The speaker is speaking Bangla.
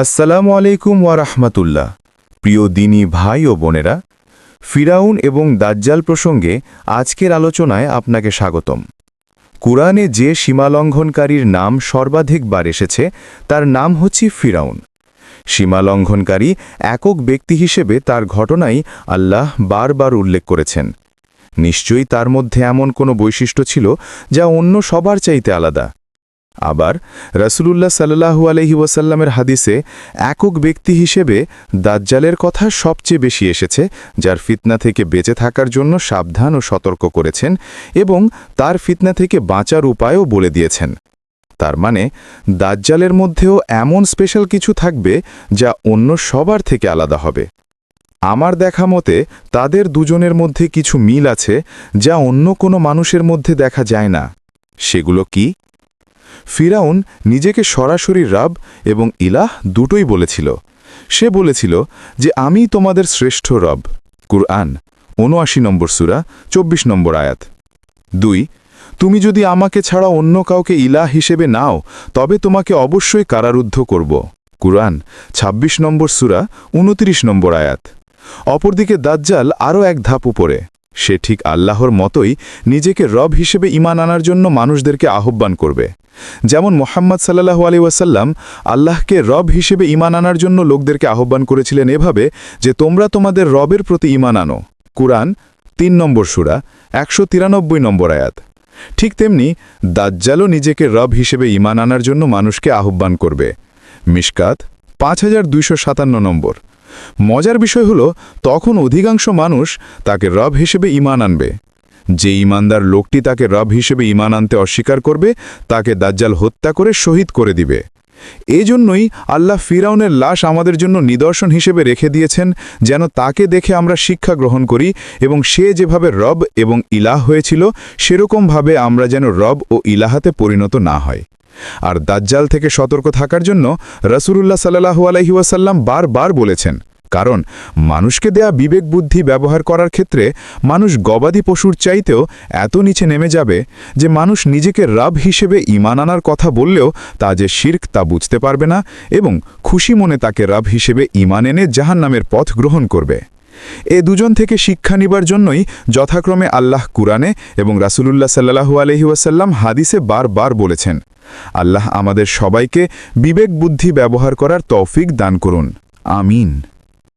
আসসালামু আলাইকুম ওয়া রাহমাতুল্লাহ। প্রিয় দিনী ভাই ও বোনেরা, ফিরাউন এবং দাজ্জাল প্রসঙ্গে আজকের আলোচনায় আপনাকে স্বাগতম। কুরআনে যে সীমালঙ্ঘনকারীর নাম সর্বাধিকবার এসেছে, তার নাম হচ্ছে ফিরাউন। সীমালঙ্ঘনকারী একক ব্যক্তি হিসেবে তার ঘটনাই আল্লাহ বারবার উল্লেখ করেছেন। নিশ্চয়ই তার মধ্যে এমন কোনো বৈশিষ্ট্য ছিল যা অন্য সবার চাইতে আলাদা। আবার রসুলুল্লাহ সাল্লাহু আলহি ওয়াসাল্লামের হাদিসে একক ব্যক্তি হিসেবে দাজ্জালের কথা সবচেয়ে বেশি এসেছে, যার ফিতনা থেকে বেঁচে থাকার জন্য সাবধান ও সতর্ক করেছেন এবং তার ফিতনা থেকে বাঁচার উপায়ও বলে দিয়েছেন। তার মানে দাজ্জালের মধ্যেও এমন স্পেশাল কিছু থাকবে যা অন্য সবার থেকে আলাদা হবে। আমার দেখা মতে, তাদের দুজনের মধ্যে কিছু মিল আছে যা অন্য কোনো মানুষের মধ্যে দেখা যায় না। সেগুলো কি? ফিরাউন নিজেকে সরাসরি রাব এবং ইলাহ দুটোই বলেছিল। সে বলেছিল যে, আমি তোমাদের শ্রেষ্ঠ রব। কুরআন উনআশি নম্বর সুরা ২৪ নম্বর আয়াত। দুই, তুমি যদি আমাকে ছাড়া অন্য কাউকে ইলাহ হিসেবে নাও, তবে তোমাকে অবশ্যই কারারুদ্ধ করব। কুরআন ২৬ নম্বর সুরা ২৯ নম্বর আয়াত। অপরদিকে দাজ্জাল আরও এক ধাপ উপরে। সে ঠিক আল্লাহর মতোই নিজেকে রব হিসেবে ইমান আনার জন্য মানুষদেরকে আহ্বান করবে। যেমন মোহাম্মদ সাল্লাহু আলী ওয়াসাল্লাম আল্লাহকে রব হিসেবে ইমান আনার জন্য লোকদেরকে আহ্বান করেছিলেন এভাবে যে, তোমরা তোমাদের রবের প্রতি ইমান আনো। কুরআন তিন নম্বর সুরা, একশো তিরানব্বই নম্বর আয়াত। ঠিক তেমনি দাজ্জালও নিজেকে রব হিসেবে ইমান আনার জন্য মানুষকে আহ্বান করবে। মিশকাত পাঁচ নম্বর। মজার বিষয় হল, তখন অধিকাংশ মানুষ তাকে রব হিসেবে ইমান আনবে। যে ইমানদার লোকটি তাকে রব হিসেবে ইমান আনতে অস্বীকার করবে, তাকে দাজ্জাল হত্যা করে শহীদ করে দিবে। এজন্যই আল্লাহ ফিরাউনের লাশ আমাদের জন্য নিদর্শন হিসেবে রেখে দিয়েছেন, যেন তাকে দেখে আমরা শিক্ষা গ্রহণ করি এবং সে যেভাবে রব এবং ইলাহ হয়েছিল সেরকমভাবে আমরা যেন রব ও ইলাহাতে পরিণত না হয়। আর দাজ্জাল থেকে সতর্ক থাকার জন্য রসুলুল্লাহ সাল্লাহু আলহি ওয়াসাল্লাম বারবার বলেছেন কারণ মানুষকে দেয়া বিবেক বুদ্ধি ব্যবহার করার ক্ষেত্রে মানুষ গবাদি পশুর চাইতেও এত নিচে নেমে যাবে যে মানুষ নিজেকে রাব হিসেবে ইমান আনার কথা বললেও তা যে শির্ক তা বুঝতে পারবে না এবং খুশি মনে তাকে রাব হিসেবে ইমান এনে জাহান নামের পথ গ্রহণ করবে। এ দুজন থেকে শিক্ষা নিবার জন্যই যথাক্রমে আল্লাহ কুরআনে এবং রাসুলুল্লাহ সাল্লাহু আলহি ওয়াসাল্লাম হাদিসে বারবার বলেছেন, আল্লাহ আমাদের সবাইকে বিবেক বুদ্ধি ব্যবহার করার তৌফিক দান করুন। আমিন।